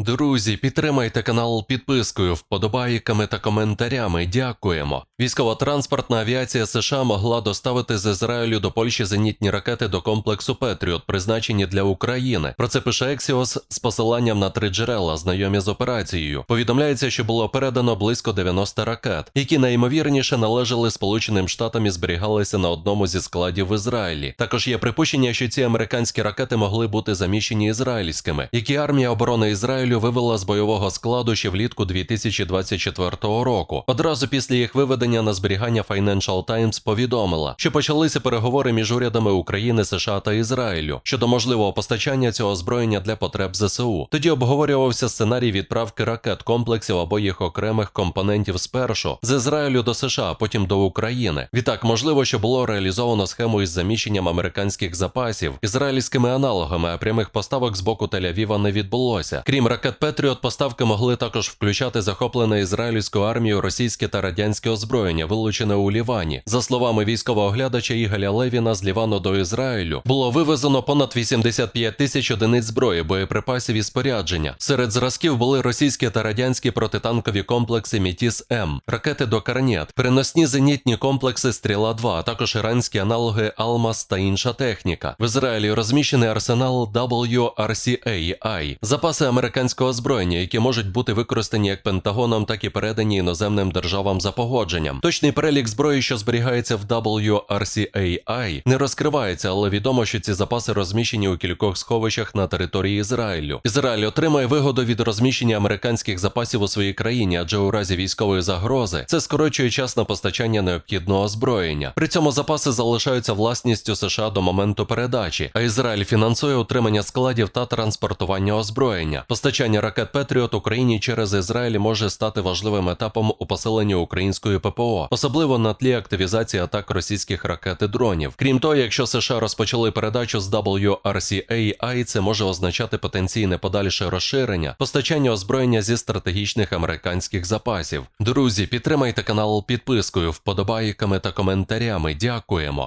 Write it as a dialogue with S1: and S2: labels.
S1: Друзі, підтримайте канал підпискою, вподобайками та коментарями. Дякуємо. Військово-транспортна авіація США могла доставити з Ізраїлю до Польщі зенітні ракети до комплексу Петріот, призначені для України. Про це пише Ексіос з посиланням на три джерела, знайомі з операцією. Повідомляється, що було передано близько 90 ракет, які найімовірніше належали Сполученим Штатам і зберігалися на одному зі складів в Ізраїлі. Також є припущення, що ці американські ракети могли бути заміщені ізраїльськими, які армія оборони Ізраїлю вивела з бойового складу ще влітку 2024 року. Одразу після їх виведення на зберігання Financial Times повідомила, що почалися переговори між урядами України, США та Ізраїлю щодо можливого постачання цього озброєння для потреб ЗСУ. Тоді обговорювався сценарій відправки ракет комплексів або їх окремих компонентів спершу з Ізраїлю до США, потім до України. Відтак, можливо, що було реалізовано схему із заміщенням американських запасів ізраїльськими аналогами, а прямих поставок з боку Тель-Авіва не відбулося. Крім ракет Петріот, поставки могли також включати захоплене ізраїльською армією російське та радянське озброєння, вилучене у Лівані. За словами військового оглядача Ігаля Левіна, з Лівану до Ізраїлю було вивезено понад 85 тисяч одиниць зброї, боєприпасів і спорядження. Серед зразків були російські та радянські протитанкові комплекси Мітіс М, ракети до Карнєт, переносні зенітні комплекси Стріла 2 а також іранські аналоги Алмаз та інша техніка. В Ізраїлі розміщений арсенал WRCAI, запаси американського озброєння, які можуть бути використані як Пентагоном, так і передані іноземним державам за погодженням. Точний перелік зброї, що зберігається в WRCAI, не розкривається, але відомо, що ці запаси розміщені у кількох сховищах на території Ізраїлю. Ізраїль отримає вигоду від розміщення американських запасів у своїй країні, адже у разі військової загрози це скорочує час на постачання необхідного озброєння. При цьому запаси залишаються власністю США до моменту передачі, а Ізраїль фінансує утримання складів та транспортування озброєння. Постачання ракет Петріот Україні через Ізраїль може стати важливим етапом у посиленні української ППО, особливо на тлі активізації атак російських ракет і дронів. Крім того, якщо США розпочали передачу з WRCAI, це може означати потенційне подальше розширення постачання озброєння зі стратегічних американських запасів. Друзі, підтримайте канал підпискою, вподобайками та коментарями. Дякуємо.